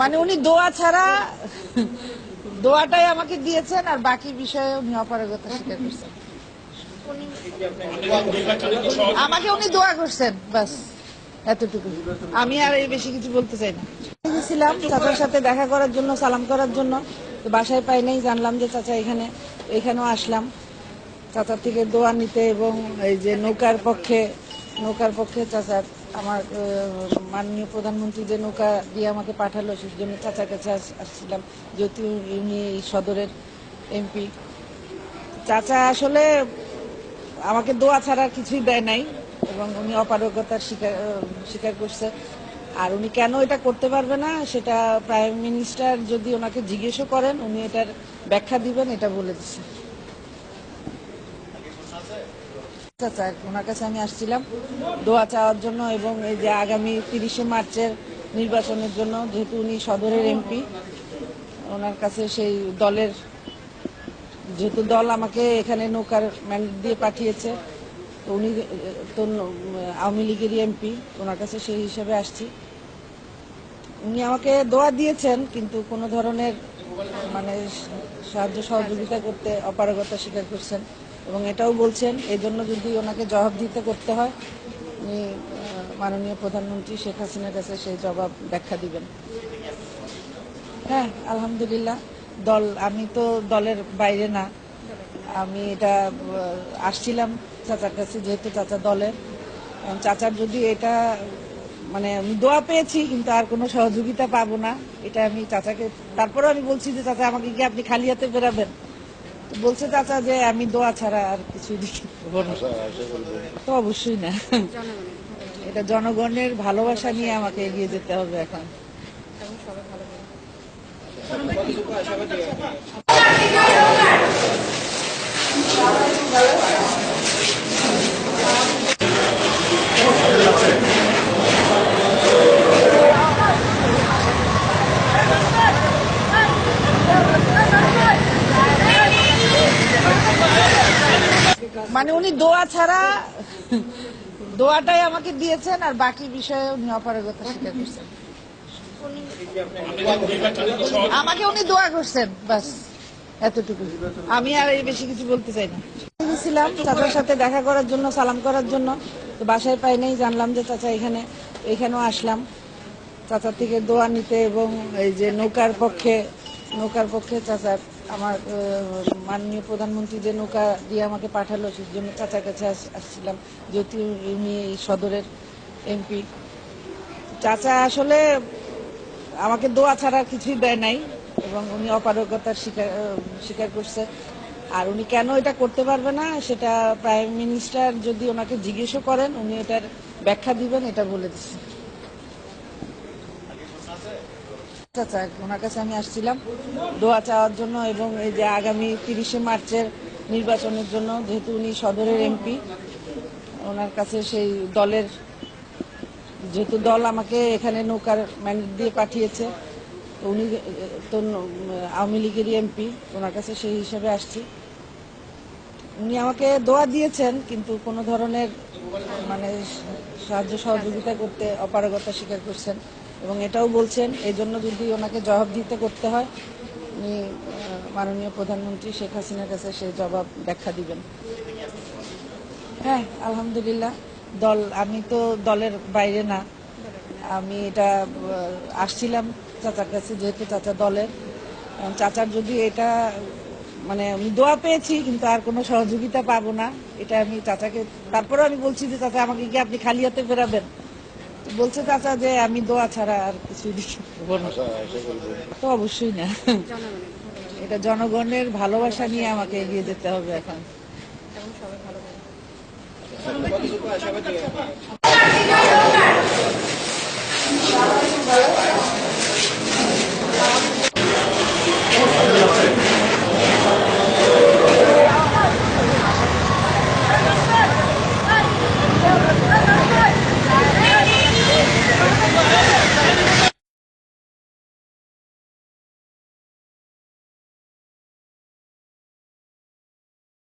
মানে উনি দোয়া ছাড়া, দোয়াটাই আমাকে দিয়েছেন আর বাকি বিষয়ে উনি অপারগতা স্বীকার করছেন। আমাকে উনি দোয়া করছেন, বাস, এতটুকু। আমি আর এই বেশি কিছু বলতে চাই না। গেছিলাম চাচার সাথে দেখা করার জন্য, সালাম করার জন্য। তো বাসায় পাই নাই, জানলাম যে চাচা এখানে, এখানেও আসলাম। চাচার থেকে দোয়া নিতে এবং এই যে নৌকার পক্ষে নৌকার পক্ষে চাচার আমার মাননীয় প্রধানমন্ত্রী যে নৌকা দিয়ে আমাকে পাঠালো সেই জন্য চাচার কাছে আসছিলাম, যেহেতু উনি এই সদরের এমপি। চাচা আসলে আমাকে দোয়া ছাড়া কিছুই দেয় নাই, এবং উনি অপারগতার স্বীকার স্বীকার করছে। আর উনি কেন এটা করতে পারবে না, সেটা প্রাইম মিনিস্টার যদি ওনাকে জিজ্ঞেসও করেন, উনি এটার ব্যাখ্যা দিবেন, এটা বলে দিচ্ছে। চাচা ওনার কাছে আমি আসছিলাম দোয়া চাওয়ার জন্য এবং এই যে আগামী তিরিশে মার্চের নির্বাচনের জন্য, যেহেতু উনি সদরের এমপি, ওনার কাছে সেই দলের, যেহেতু দল আমাকে এখানে নৌকার ম্যান্ডেট দিয়ে পাঠিয়েছে, তো উনি, তো আওয়ামী লীগেরই এমপি, ওনার কাছে সেই হিসেবে আসছি। উনি আমাকে দোয়া দিয়েছেন, কিন্তু কোনো ধরনের মানে সাহায্য সহযোগিতা করতে অপারগতা স্বীকার করছেন। এবং এটাও বলছেন, এই জন্য যদি ওনাকে জবাব দিতে করতে হয়, উনি মাননীয় প্রধানমন্ত্রী শেখ হাসিনার কাছে সেই জবাব ব্যাখ্যা দিবেন। হ্যাঁ আলহামদুলিল্লাহ, দল, আমি তো দলের বাইরে না। আমি এটা আসছিলাম চাচার কাছে, যেহেতু চাচা দলের। চাচার যদি এটা মানে দোয়া পেয়েছি, কিন্তু আর কোনো সহযোগিতা পাবো না, এটা আমি চাচাকে তারপরে আমি বলছি যে, চাচা, আমাকে কি আপনি খালি হাতে বেরাবেন বলছে চাচা যে আমি দোয়া ছাড়া আর কিছু তো অবশ্যই না। এটা জনগণের ভালোবাসা নিয়ে আমাকে এগিয়ে যেতে হবে এখন। মানে উনি দোয়া ছাড়া দোয়াটাই আমাকে দিয়েছেন আর বাকি বিষয়ে উনি অপারগতা স্বীকার করছেন। আমাকে উনি দোয়া করছেন, বাস এতটুকু আমি আর এই বেশি কিছু বলতে চাই না। গেছিলাম চাচার সাথে দেখা করার জন্য, সালাম করার জন্য। তো বাসায় পাই নাই, জানলাম যে চাচা এখানে, এখানেও আসলাম। চাচার থেকে দোয়া নিতে এবং এই যে নৌকার পক্ষে নৌকার পক্ষে চাচার আমার মাননীয় প্রধানমন্ত্রী যে নৌকা দিয়ে আমাকে পাঠালো সেই জন্য চাচার কাছে আস- আসছিলাম। যেহেতু উনি সদরের এমপি চাচা আসলে আমাকে দোয়া ছাড়া কিছুই দেয় নাই এবং উনি অপারগতার স্বীকার স্বীকার করছে। আর উনি কেন এটা করতে পারবে না, সেটা প্রাইম মিনিস্টার যদি ওনাকে জিজ্ঞেসও করেন, উনি এটার ব্যাখ্যা দিবেন, এটা বলে দিচ্ছে। চাচা ওনার কাছে আমি আসছিলাম দোয়া চাওয়ার জন্য এবং এই যে আগামী তিরিশে মার্চের নির্বাচনের জন্য, যেহেতু উনি সদরের এমপি, ওনার কাছে সেই দলের যেহেতু দল আমাকে এখানে নৌকার ম্যান্ডেট দিয়ে পাঠিয়েছে, উনি তো আওয়ামী লীগেরই এমপি, ওনার কাছে সেই হিসেবে আসছি। উনি আমাকে দোয়া দিয়েছেন, কিন্তু কোনো ধরনের মানে সাহায্য সহযোগিতা করতে অপারগতা স্বীকার করছেন। এবং এটাও বলছেন এই জন্য যদি ওনাকে জবাব দিতে করতে হয়, উনি মাননীয় প্রধানমন্ত্রী শেখ হাসিনার কাছে সেই জবাব ব্যাখ্যা দিবেন। হ্যাঁ আলহামদুলিল্লাহ, দল, আমি তো দলের বাইরে না। আমি এটা আসছিলাম চাচার কাছে, যেহেতু চাচা দলের। চাচার যদি এটা মানে আমি দোয়া পেয়েছি, কিন্তু আর কোনো সহযোগিতা পাবো না। এটা আমি চাচাকে তারপরে আমি বলছি যে, চাচা, আমাকে কি আপনি খালি হাতে বেরাবেন তো বলছে চাচা যে আমি দোয়া ছাড়া আর কিছু তো অবশ্যই না এটা জনগণের ভালোবাসা নিয়ে আমাকে এগিয়ে যেতে হবে এখন